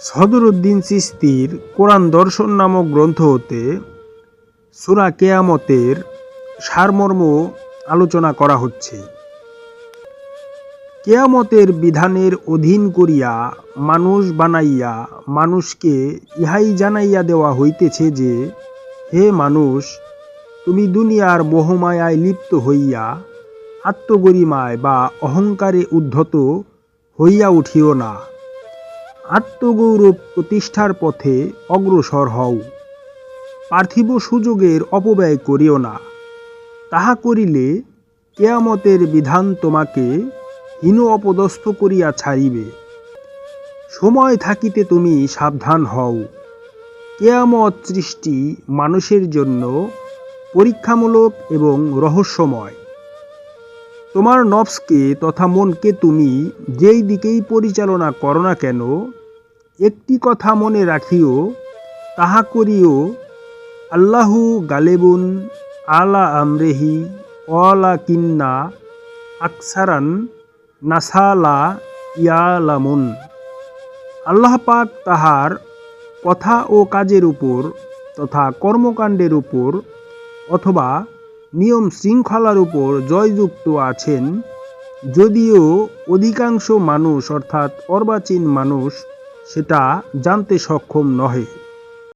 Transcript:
সদরুদ্দিন চিস্তির কোরআন দর্শন নামক গ্রন্থ হতে সুরা কেয়ামতের সারমর্ম আলোচনা করা হচ্ছে। কেয়ামতের বিধানের অধীন করিয়া মানুষ বানাইয়া মানুষকে ইহাই জানাইয়া দেওয়া হইতেছে যে, হে মানুষ, তুমি দুনিয়ার মোহমায়ায় লিপ্ত হইয়া আত্মগরিমায় বা অহংকারে উদ্ধত হইয়া উঠিও না। আত্মগৌরব প্রতিষ্ঠার পথে অগ্রসর হও। পার্থিব সুযোগের অপব্যয় করিও না। তাহা করিলে কেয়ামতের বিধান তোমাকে হীন অপদস্থ করিয়া ছাড়িবে। সময় থাকিতে তুমি সাবধান হও। কেয়ামত সৃষ্টি মানুষের জন্য পরীক্ষামূলক এবং রহস্যময়। তোমার নফসকে তথা মনকে তুমি যেই দিকেই পরিচালনা করো না কেন, একটি কথা মনে রাখিও, তাহা করিও, আল্লাহু গালেবুন আলা আমরেহি অলা কিন্না আকসারান নাসালা ইয়ালামুন। আল্লাহ পাক তাহার কথা ও কাজের উপর তথা কর্মকাণ্ডের উপর অথবা নিয়ম শৃঙ্খলার উপর জয়যুক্ত আছেন, যদিও অধিকাংশ মানুষ, অর্থাৎ অর্বাচীন মানুষ, সেটা জানতে সক্ষম নহে।